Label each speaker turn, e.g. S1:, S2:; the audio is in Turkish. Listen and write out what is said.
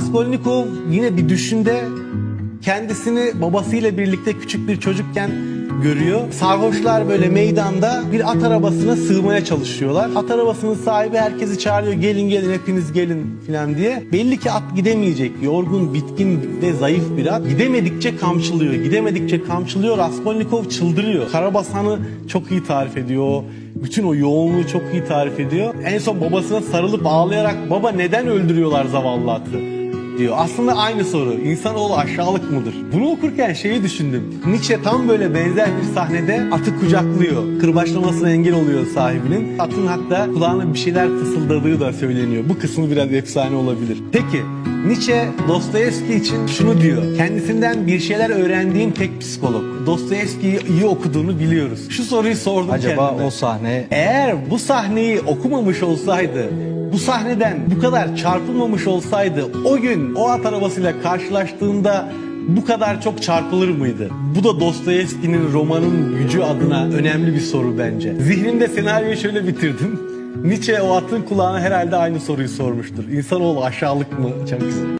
S1: Raskolnikov yine bir düşünde kendisini babasıyla birlikte küçük bir çocukken görüyor. Sarhoşlar böyle meydanda bir at arabasına sığmaya çalışıyorlar. At arabasının sahibi herkesi çağırıyor. Gelin gelin hepiniz gelin filan diye. Belli ki at gidemeyecek. Yorgun, bitkin ve zayıf bir at. Gidemedikçe kamçılıyor. Gidemedikçe kamçılıyor. Raskolnikov çıldırıyor. Karabasan'ı çok iyi tarif ediyor. Bütün o yoğunluğu çok iyi tarif ediyor. En son babasına sarılıp ağlayarak baba neden öldürüyorlar zavallı atı? Diyor. Aslında aynı soru. İnsanoğlu aşağılık mıdır? Bunu okurken şeyi düşündüm. Nietzsche tam böyle benzer bir sahnede atı kucaklıyor. Kırbaçlamasına engel oluyor sahibinin. Atın hatta kulağına bir şeyler fısıldadığı da söyleniyor. Bu kısmı biraz efsane olabilir. Peki Nietzsche Dostoyevski için şunu diyor. Kendisinden bir şeyler öğrendiğim tek psikolog. Dostoyevski'yi iyi okuduğunu biliyoruz. Şu soruyu sordum
S2: Acaba
S1: kendime.
S2: o sahne
S1: Eğer bu sahneyi okumamış olsaydı, bu sahneden bu kadar çarpılmamış olsaydı o gün o at arabasıyla karşılaştığında bu kadar çok çarpılır mıydı? Bu da Dostoyevski'nin romanın gücü adına önemli bir soru bence. Zihnimde senaryoyu şöyle bitirdim. Nietzsche o atın kulağına herhalde aynı soruyu sormuştur. İnsanoğlu aşağılık mı? Güzel.